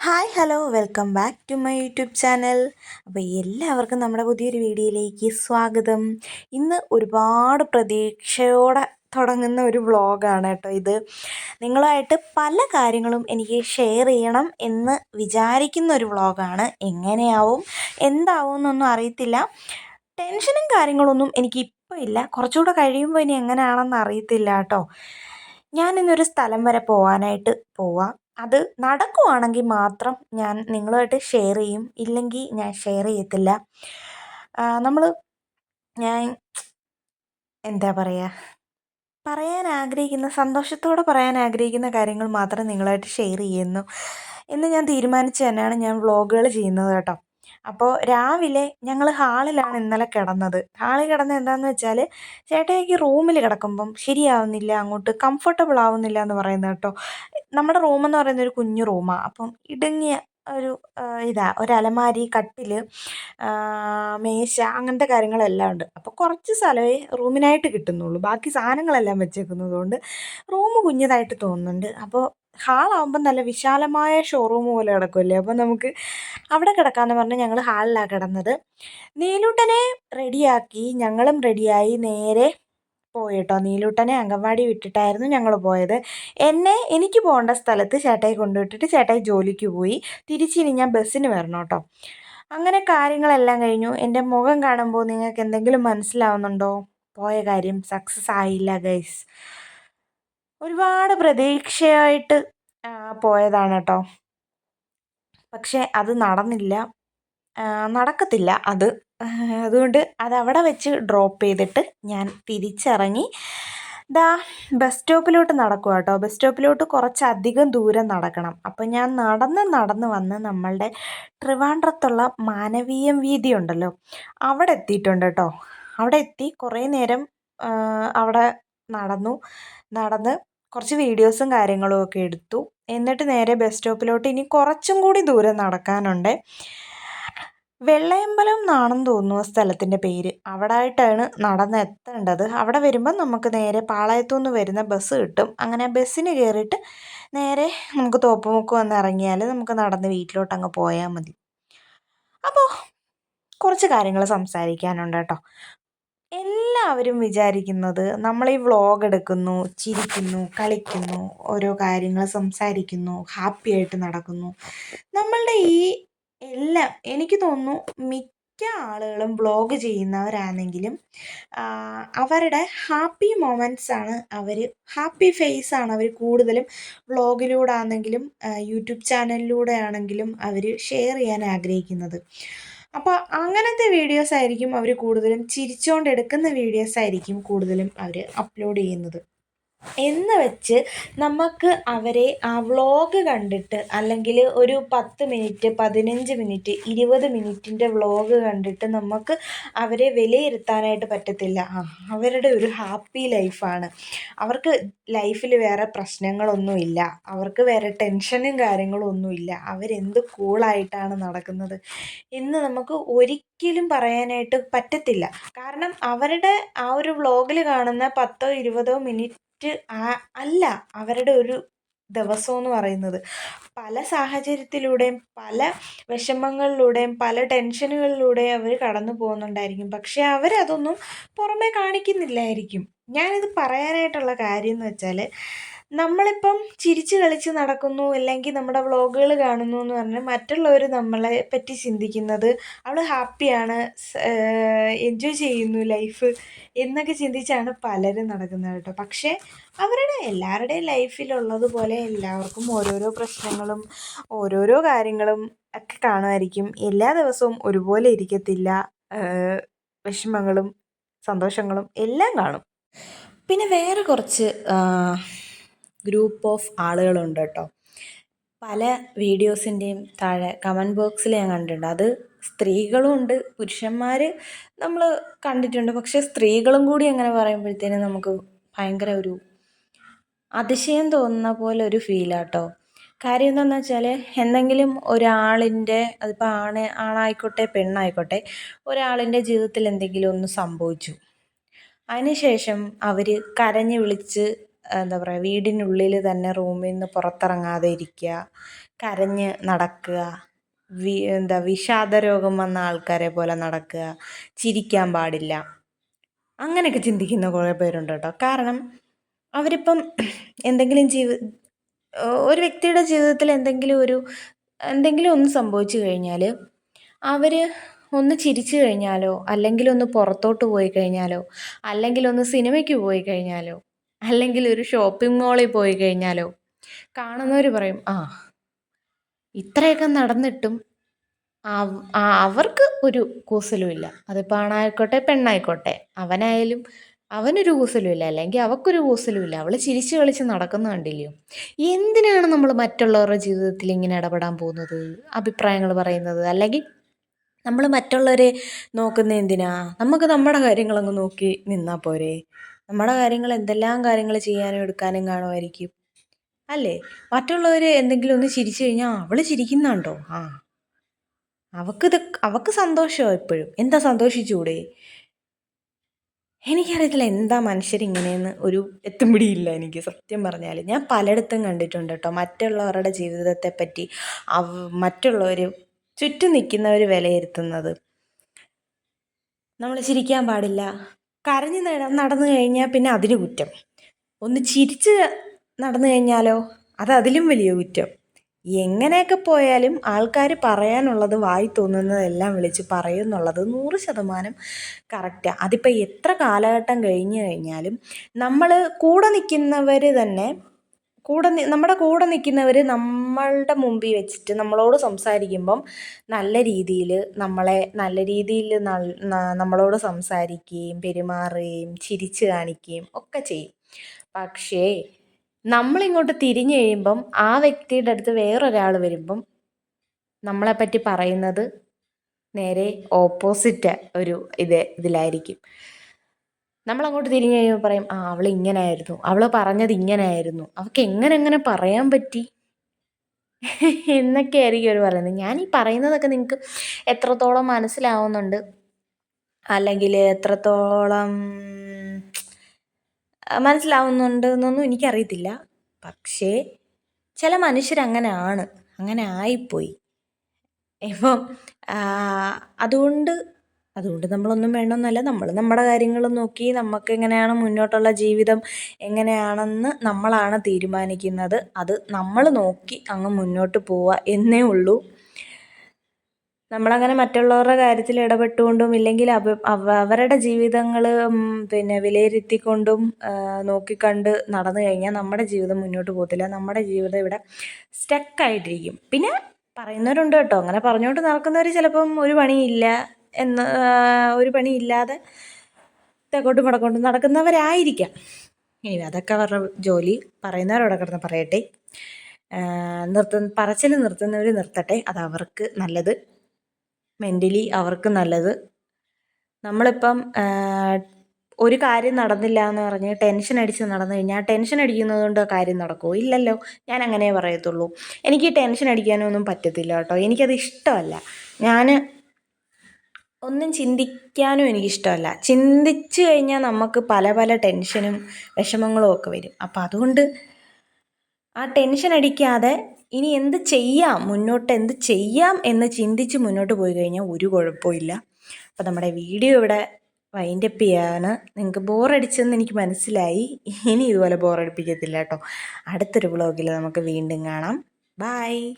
Hi hello welcome back to my YouTube channel. അപ്പോൾ എല്ലാവർക്കും നമ്മുടെ പുതിയൊരു വീഡിയോയിലേക്ക് സ്വാഗതം. ഇന്ന് ഒരുപാട് പ്രതീക്ഷയോടെ തുടങ്ങുന്ന ഒരു വ്ളോഗാണ് കേട്ടോ ഇത്. നിങ്ങളുമായിട്ട് പല കാര്യങ്ങളും എനിക്ക് ഷെയർ ചെയ്യണം എന്ന് വിചാരിക്കുന്ന ഒരു വ്ളോഗാണ് എങ്ങനെയാവും എന്താവും എന്നൊന്നും അറിയത്തില്ല. ടെൻഷനും കാര്യങ്ങളൊന്നും എനിക്ക് ഇപ്പോൾ ഇല്ല. കുറച്ചുകൂടെ കഴിയുമ്പോൾ ഇനി എങ്ങനെയാണെന്ന് അറിയത്തില്ല കേട്ടോ. ഞാനിന്നൊരു സ്ഥലം വരെ പോകാനായിട്ട് പോവാം. അത് നടക്കുവാണെങ്കിൽ മാത്രം ഞാൻ നിങ്ങളുമായിട്ട് ഷെയർ ചെയ്യും. ഇല്ലെങ്കിൽ ഞാൻ ഷെയർ ചെയ്യത്തില്ല. നമ്മൾ ഞാൻ എന്താ പറയുക പറയാൻ ആഗ്രഹിക്കുന്ന സന്തോഷത്തോടെ പറയാൻ ആഗ്രഹിക്കുന്ന കാര്യങ്ങൾ മാത്രം നിങ്ങളായിട്ട് ഷെയർ ചെയ്യുന്നു. എന്ന് ഞാൻ തീരുമാനിച്ച് തന്നെയാണ് ഞാൻ വ്ളോഗുകൾ ചെയ്യുന്നത് കേട്ടോ. അപ്പോൾ രാവിലെ ഞങ്ങൾ ഹാളിലാണ് ഇന്നലെ കിടന്നത്. ഹാളിൽ കിടന്നത് എന്താണെന്ന് വെച്ചാൽ ചേട്ടയ്ക്ക് റൂമിൽ കിടക്കുമ്പം ശരിയാവുന്നില്ല അങ്ങോട്ട് കംഫർട്ടബിൾ ആവുന്നില്ല എന്ന് പറയുന്നത് കേട്ടോ. നമ്മുടെ റൂമെന്ന് പറയുന്ന ഒരു കുഞ്ഞു റൂമാണ് അപ്പം ഇടുങ്ങിയ ഒരു ഇതാ ഒരു അലമാരി കട്ടിൽ മേശ അങ്ങനത്തെ കാര്യങ്ങളെല്ലാം ഉണ്ട്. അപ്പോൾ കുറച്ച് സ്ഥലമേ റൂമിനായിട്ട് കിട്ടുന്നുള്ളൂ. ബാക്കി സാധനങ്ങളെല്ലാം വെച്ചേക്കുന്നതുകൊണ്ട് റൂം കുഞ്ഞതായിട്ട് തോന്നുന്നുണ്ട്. അപ്പോൾ ഹാളാകുമ്പം നല്ല വിശാലമായ ഷോറൂം പോലെ കിടക്കുമല്ലേ അപ്പോൾ നമുക്ക് അവിടെ കിടക്കാമെന്ന് പറഞ്ഞ് ഞങ്ങൾ ഹാളിലാണ് കിടന്നത്. നീലൂട്ടനെ റെഡിയാക്കി ഞങ്ങളും റെഡിയായി നേരെ പോയി കേട്ടോ നീലൂട്ടനെ അംഗൻവാടി വിട്ടിട്ടായിരുന്നു ഞങ്ങൾ പോയത്. എന്നെ എനിക്ക് പോകേണ്ട സ്ഥലത്ത് ചേട്ടായി കൊണ്ടുവിട്ടിട്ട് ചേട്ടായി ജോലിക്ക് പോയി. തിരിച്ചിനി ഞാൻ ബസ്സിന് വരണം കേട്ടോ അങ്ങനെ കാര്യങ്ങളെല്ലാം കഴിഞ്ഞു. എന്റെ മുഖം കാണുമ്പോൾ നിങ്ങൾക്ക് എന്തെങ്കിലും മനസ്സിലാവുന്നുണ്ടോ? പോയ കാര്യം സക്സസ് ആയില്ല ഗൈസ് ഒരുപാട് പ്രതീക്ഷയായിട്ട് പോയതാണ് കേട്ടോ പക്ഷേ അത് നടന്നില്ല. നടക്കത്തില്ല അത്. അതുകൊണ്ട് അതവിടെ വെച്ച് ഡ്രോപ്പ് ചെയ്തിട്ട് ഞാൻ തിരിച്ചിറങ്ങി. ദാ ബസ് സ്റ്റോപ്പിലോട്ട് നടക്കുക കേട്ടോ ബസ് സ്റ്റോപ്പിലോട്ട് കുറച്ചധികം ദൂരം നടക്കണം. അപ്പം ഞാൻ നടന്ന് നടന്ന് വന്ന് നമ്മളുടെ ട്രിവാൻഡ്രത്തുള്ള മാനവീയം വീതി ഉണ്ടല്ലോ അവിടെ എത്തിയിട്ടുണ്ട് കേട്ടോ. അവിടെ എത്തി കുറേ നേരം അവിടെ നടന്നു. നടന്ന് കുറച്ച് വീഡിയോസും കാര്യങ്ങളും ഒക്കെ എടുത്തു. എന്നിട്ട് നേരെ ബസ് സ്റ്റോപ്പിലോട്ട് ഇനി കുറച്ചും കൂടി ദൂരം നടക്കാനുണ്ട്. വെള്ളയമ്പലം എന്നാണെന്ന് തോന്നുന്നു സ്ഥലത്തിന്റെ പേര്. അവിടെ ആയിട്ടാണ് നടന്നെത്തേണ്ടത് അവിടെ വരുമ്പം നമുക്ക് നേരെ പാളയത്തു നിന്ന് വരുന്ന ബസ് കിട്ടും. അങ്ങനെ ബസ്സിന് കയറിയിട്ട് നേരെ നമുക്ക് തോപ്പുമുക്ക് വന്ന് ഇറങ്ങിയാൽ നമുക്ക് നടന്ന് വീട്ടിലോട്ട് അങ്ങ് പോയാൽ മതി. അപ്പോൾ കുറച്ച് കാര്യങ്ങൾ സംസാരിക്കാനുണ്ട് കേട്ടോ. എല്ലാവരും വിചാരിക്കുന്നത് നമ്മൾ ഈ വ്ളോഗ് എടുക്കുന്നു ചിരിക്കുന്നു കളിക്കുന്നു ഓരോ കാര്യങ്ങൾ സംസാരിക്കുന്നു ഹാപ്പി ആയിട്ട് നടക്കുന്നു. നമ്മളുടെ ഈ എല്ലാം എനിക്ക് തോന്നുന്നു മിക്ക ആളുകളും വ്ളോഗ് ചെയ്യുന്നവരാണെങ്കിലും അവരുടെ ഹാപ്പി മൊമെന്റ്സ് ആണ് അവർ ഹാപ്പി ഫേസ് ആണ് അവർ കൂടുതലും വ്ളോഗിലൂടെ ആണെങ്കിലും യൂട്യൂബ് ചാനലിലൂടെ ആണെങ്കിലും അവർ ഷെയർ ചെയ്യാൻ ആഗ്രഹിക്കുന്നത്. അപ്പോൾ അങ്ങനത്തെ വീഡിയോസ് ആയിരിക്കും അവർ കൂടുതലും ചിരിച്ചുകൊണ്ട് എടുക്കുന്ന വീഡിയോസ് ആയിരിക്കും കൂടുതലും അവർ അപ്ലോഡ് ചെയ്യുന്നത്. എന്ന് വെച്ച് നമുക്ക് അവരെ ആ വ്ളോഗ് കണ്ടിട്ട് അല്ലെങ്കിൽ ഒരു പത്ത് മിനിറ്റ് പതിനഞ്ച് മിനിറ്റ് ഇരുപത് മിനിറ്റിന്റെ വ്ളോഗ് കണ്ടിട്ട് നമുക്ക് അവരെ വിലയിരുത്താനായിട്ട് പറ്റത്തില്ല. അവരുടെ ഒരു ഹാപ്പി ലൈഫാണ് അവർക്ക് ലൈഫിൽ വേറെ പ്രശ്നങ്ങളൊന്നുമില്ല. അവർക്ക് വേറെ ടെൻഷനും കാര്യങ്ങളും ഒന്നുമില്ല. അവരെന്ത് കൂളായിട്ടാണ് നടക്കുന്നത്? എന്ന് നമുക്ക് ഒരിക്കലും പറയാനായിട്ട് പറ്റത്തില്ല. കാരണം അവരുടെ ആ ഒരു വ്ളോഗിൽ കാണുന്ന പത്തോ ഇരുപതോ മിനിറ്റ് അല്ല അവരുടെ ഒരു ദിവസം എന്ന് പറയുന്നത്. പല സാഹചര്യത്തിലൂടെയും പല വിഷമങ്ങളിലൂടെയും പല ടെൻഷനുകളിലൂടെയും അവർ കടന്നു പോകുന്നുണ്ടായിരിക്കും. പക്ഷേ അവരതൊന്നും പുറമേ കാണിക്കുന്നില്ലായിരിക്കും. ഞാനിത് പറയാനായിട്ടുള്ള കാര്യം എന്ന് വെച്ചാൽ നമ്മളിപ്പം ചിരിച്ച് കളിച്ച് നടക്കുന്നു അല്ലെങ്കിൽ നമ്മുടെ വ്ളോഗുകൾ കാണുന്നു എന്ന് പറഞ്ഞാൽ മറ്റുള്ളവർ നമ്മളെ പറ്റി ചിന്തിക്കുന്നത് അവൾ ഹാപ്പിയാണ് എൻജോയ് ചെയ്യുന്നു ലൈഫ് എന്നൊക്കെ ചിന്തിച്ചാണ് പലരും നടക്കുന്നത് കേട്ടോ. പക്ഷേ അവരുടെ എല്ലാവരുടെയും ലൈഫിലുള്ളതുപോലെ എല്ലാവർക്കും ഓരോരോ പ്രശ്നങ്ങളും ഓരോരോ കാര്യങ്ങളും ഒക്കെ കാണുമായിരിക്കും. എല്ലാ ദിവസവും ഒരുപോലെ ഇരിക്കത്തില്ല വിഷമങ്ങളും സന്തോഷങ്ങളും എല്ലാം കാണും. പിന്നെ വേറെ കുറച്ച് ഗ്രൂപ്പ് ഓഫ് ആളുകളുണ്ട് കേട്ടോ. പല വീഡിയോസിന്റെയും താഴെ കമന്റ് ബോക്സിൽ ഞാൻ കണ്ടിട്ടുണ്ട്. അത് സ്ത്രീകളും ഉണ്ട് പുരുഷന്മാർ നമ്മൾ കണ്ടിട്ടുണ്ട്. പക്ഷേ സ്ത്രീകളും കൂടി അങ്ങനെ പറയുമ്പോഴത്തേനും നമുക്ക് ഭയങ്കര ഒരു അതിശയം തോന്നുന്ന പോലെ ഒരു ഫീലാട്ടോ കാര്യം എന്താണെന്ന് വെച്ചാൽ എന്തെങ്കിലും ഒരാളിന്റെ അതിപ്പോൾ ആണ് ആണായിക്കോട്ടെ പെണ്ണായിക്കോട്ടെ ഒരാളിന്റെ ജീവിതത്തിൽ എന്തെങ്കിലും ഒന്ന് സംഭവിച്ചു. അതിനുശേഷം അവർ കരഞ്ഞു വിളിച്ച് എന്താ പറയുക വീടിനുള്ളിൽ തന്നെ റൂമിൽ നിന്ന് പുറത്തിറങ്ങാതെ ഇരിക്കുക കരഞ്ഞ് നടക്കുക വി എന്താ വിഷാദ രോഗം വന്ന ആൾക്കാരെ പോലെ നടക്കുക ചിരിക്കാൻ പാടില്ല. അങ്ങനെയൊക്കെ ചിന്തിക്കുന്ന കുറേ പേരുണ്ട് കേട്ടോ. കാരണം അവരിപ്പം എന്തെങ്കിലും ജീവി ഒരു വ്യക്തിയുടെ ജീവിതത്തിൽ എന്തെങ്കിലും ഒരു എന്തെങ്കിലും ഒന്ന് സംഭവിച്ചു കഴിഞ്ഞാൽ അവർ ഒന്ന് ചിരിച്ചു കഴിഞ്ഞാലോ അല്ലെങ്കിൽ ഒന്ന് പുറത്തോട്ട് പോയി കഴിഞ്ഞാലോ അല്ലെങ്കിൽ ഒന്ന് സിനിമയ്ക്ക് പോയി കഴിഞ്ഞാലോ അല്ലെങ്കിൽ ഒരു ഷോപ്പിംഗ് മോളിൽ പോയി കഴിഞ്ഞാലോ കാണുന്നവർ പറയും ആ ഇത്രയൊക്കെ നടന്നിട്ടും അവർക്ക് ഒരു കൂസലുമില്ല അതിപ്പോൾ ആണായിക്കോട്ടെ പെണ്ണായിക്കോട്ടെ അവനായാലും അവനൊരു കൂസലുമില്ല അല്ലെങ്കിൽ അവൾക്കൊരു കൂസലുമില്ല അവൾ ചിരിച്ചു കളിച്ച് നടക്കുന്ന കണ്ടില്ലയോ? എന്തിനാണ് നമ്മൾ മറ്റുള്ളവരുടെ ജീവിതത്തിൽ ഇങ്ങനെ ഇടപെടാൻ പോകുന്നത്? അഭിപ്രായങ്ങൾ പറയുന്നത്. അല്ലെങ്കിൽ നമ്മൾ മറ്റുള്ളവരെ നോക്കുന്ന എന്തിനാ? നമുക്ക് നമ്മുടെ കാര്യങ്ങളങ്ങ് നോക്കി നിന്നാൽ പോരെ? നമ്മുടെ കാര്യങ്ങൾ എന്തെല്ലാം കാര്യങ്ങൾ ചെയ്യാനും എടുക്കാനും കാണുമായിരിക്കും. അല്ലേ? മറ്റുള്ളവർ എന്തെങ്കിലും ഒന്ന് ചിരിച്ചു കഴിഞ്ഞാൽ അവൾ ചിരിക്കുന്നുണ്ടോ? ആ. അവക്കിത് അവക്ക് സന്തോഷമോ എപ്പോഴും എന്താ സന്തോഷിച്ചുകൂടെ എനിക്കറിയത്തില്ല എന്താ മനുഷ്യരിങ്ങനെയെന്ന് ഒരു എത്തും പിടിയില്ല എനിക്ക് സത്യം പറഞ്ഞാൽ ഞാൻ പലയിടത്തും കണ്ടിട്ടുണ്ട് കേട്ടോ. മറ്റുള്ളവരുടെ ജീവിതത്തെ പറ്റി അവ മറ്റുള്ളവർ ചുറ്റും നിൽക്കുന്നവർ വിലയിരുത്തുന്നത്. നമ്മൾ ചിരിക്കാൻ പാടില്ല. കരഞ്ഞ് നട- നടന്നു കഴിഞ്ഞാൽ പിന്നെ അതിന് കുറ്റം. ഒന്ന് ചിരിച്ച് നടന്നു കഴിഞ്ഞാലോ അത് അതിലും വലിയ കുറ്റം. എങ്ങനെയൊക്കെ പോയാലും ആൾക്കാർ പറയാനുള്ളത് വായി തോന്നുന്നതെല്ലാം വിളിച്ച് പറയുമെന്നുള്ളത് നൂറ് ശതമാനം കറക്റ്റാണ് അതിപ്പോൾ എത്ര കാലഘട്ടം കഴിഞ്ഞു കഴിഞ്ഞാലും നമ്മൾ കൂടെ നിൽക്കുന്നവർ തന്നെ കൂടെ നമ്മുടെ കൂടെ നിൽക്കുന്നവർ നമ്മളുടെ മുമ്പിൽ വെച്ചിട്ട് നമ്മളോട് സംസാരിക്കുമ്പം നല്ല രീതിയിൽ നമ്മളെ നല്ല രീതിയിൽ നമ്മളോട് സംസാരിക്കുകയും പെരുമാറുകയും ചിരിച്ചു കാണിക്കുകയും ഒക്കെ ചെയ്യും. പക്ഷേ നമ്മളിങ്ങോട്ട് തിരിഞ്ഞു കഴിയുമ്പം ആ വ്യക്തിയുടെ അടുത്ത് വേറൊരാൾ വരുമ്പം നമ്മളെപ്പറ്റി പറയുന്നത് നേരെ ഓപ്പോസിറ്റ് ഒരു ഇത് ഇതിലായിരിക്കും. നമ്മളങ്ങോട്ട് തിരിഞ്ഞു കഴിയുമ്പോൾ പറയും ആ അവൾ ഇങ്ങനായിരുന്നു. അവൾ പറഞ്ഞത് ഇങ്ങനായിരുന്നു. അവൾക്ക് എങ്ങനെ എങ്ങനെ പറയാൻ പറ്റി? എന്നൊക്കെ ആയിരിക്കും അവർ പറയുന്നത്. ഞാൻ ഈ പറയുന്നതൊക്കെ നിങ്ങൾക്ക് എത്രത്തോളം മനസ്സിലാവുന്നുണ്ട്? അല്ലെങ്കിൽ എത്രത്തോളം മനസ്സിലാവുന്നുണ്ട് എന്നൊന്നും എനിക്കറിയത്തില്ല. പക്ഷേ ചില മനുഷ്യരങ്ങനെയാണ് അങ്ങനെ ആയിപ്പോയി. ഇപ്പം അതുകൊണ്ട് അതുകൊണ്ട് നമ്മളൊന്നും വേണമെന്നല്ല. നമ്മൾ നമ്മുടെ കാര്യങ്ങൾ നോക്കി നമുക്ക് എങ്ങനെയാണ് മുന്നോട്ടുള്ള ജീവിതം എങ്ങനെയാണെന്ന് നമ്മളാണ് തീരുമാനിക്കുന്നത്. അത് നമ്മൾ നോക്കി അങ്ങ് മുന്നോട്ട് പോവുക എന്നേ ഉള്ളൂ. നമ്മളങ്ങനെ മറ്റുള്ളവരുടെ കാര്യത്തിൽ ഇടപെട്ടുകൊണ്ടും ഇല്ലെങ്കിൽ അവ അവരുടെ ജീവിതങ്ങൾ പിന്നെ വിലയിരുത്തിക്കൊണ്ടും നോക്കിക്കണ്ട് നടന്നു കഴിഞ്ഞാൽ നമ്മുടെ ജീവിതം മുന്നോട്ട് പോകത്തില്ല. നമ്മുടെ ജീവിതം ഇവിടെ സ്റ്റക്കായിട്ടിരിക്കും പിന്നെ പറയുന്നവരുണ്ട് കേട്ടോ. അങ്ങനെ പറഞ്ഞുകൊണ്ട് നടക്കുന്നവർ ചിലപ്പം ഒരു പണിയില്ല. എന്ന് ഒരു പണിയില്ലാതെ തെക്കോട്ടും വടക്കോട്ടും നടക്കുന്നവരായിരിക്കാം. ഇനി അതൊക്കെ അവരുടെ ജോലി. പറയുന്നവരവിടെ കിടന്ന് പറയട്ടെ. നിർത്ത പറച്ചിൽ നിർത്തുന്നവർ നിർത്തട്ടെ. അത് അവർക്ക് നല്ലത്. മെന്റലി അവർക്ക് നല്ലത്. നമ്മളിപ്പം ഒരു കാര്യം നടന്നില്ല എന്ന് പറഞ്ഞ് ടെൻഷൻ അടിച്ച് നടന്നു കഴിഞ്ഞാൽ ടെൻഷൻ അടിക്കുന്നത് കൊണ്ട് കാര്യം നടക്കുമോ ഇല്ലല്ലോ. ഞാൻ അങ്ങനെ പറയത്തുള്ളൂ. എനിക്ക് ടെൻഷൻ അടിക്കാനൊന്നും പറ്റത്തില്ല കേട്ടോ. എനിക്കത് ഇഷ്ടമല്ല. ഞാൻ ഒന്നും ചിന്തിക്കാനും എനിക്കിഷ്ടമല്ല. ചിന്തിച്ചു കഴിഞ്ഞാൽ നമുക്ക് പല പല ടെൻഷനും വിഷമങ്ങളും ഒക്കെ വരും. അപ്പം അതുകൊണ്ട് ആ ടെൻഷൻ അടിക്കാതെ ഇനി എന്ത് ചെയ്യാം മുന്നോട്ട് എന്ത് ചെയ്യാം എന്ന് ചിന്തിച്ച് മുന്നോട്ട് പോയി കഴിഞ്ഞാൽ ഒരു കുഴപ്പമില്ല അപ്പോൾ നമ്മുടെ വീഡിയോ ഇവിടെ വൈൻഡപ്പ് ചെയ്യാണ്. നിങ്ങൾക്ക് ബോറടിച്ചെന്ന് എനിക്ക് മനസ്സിലായി. ഇനി ഇതുപോലെ ബോറടിപ്പിക്കത്തില്ല കേട്ടോ. അടുത്തൊരു വ്ളോഗിൽ നമുക്ക് വീണ്ടും കാണാം. ബായ്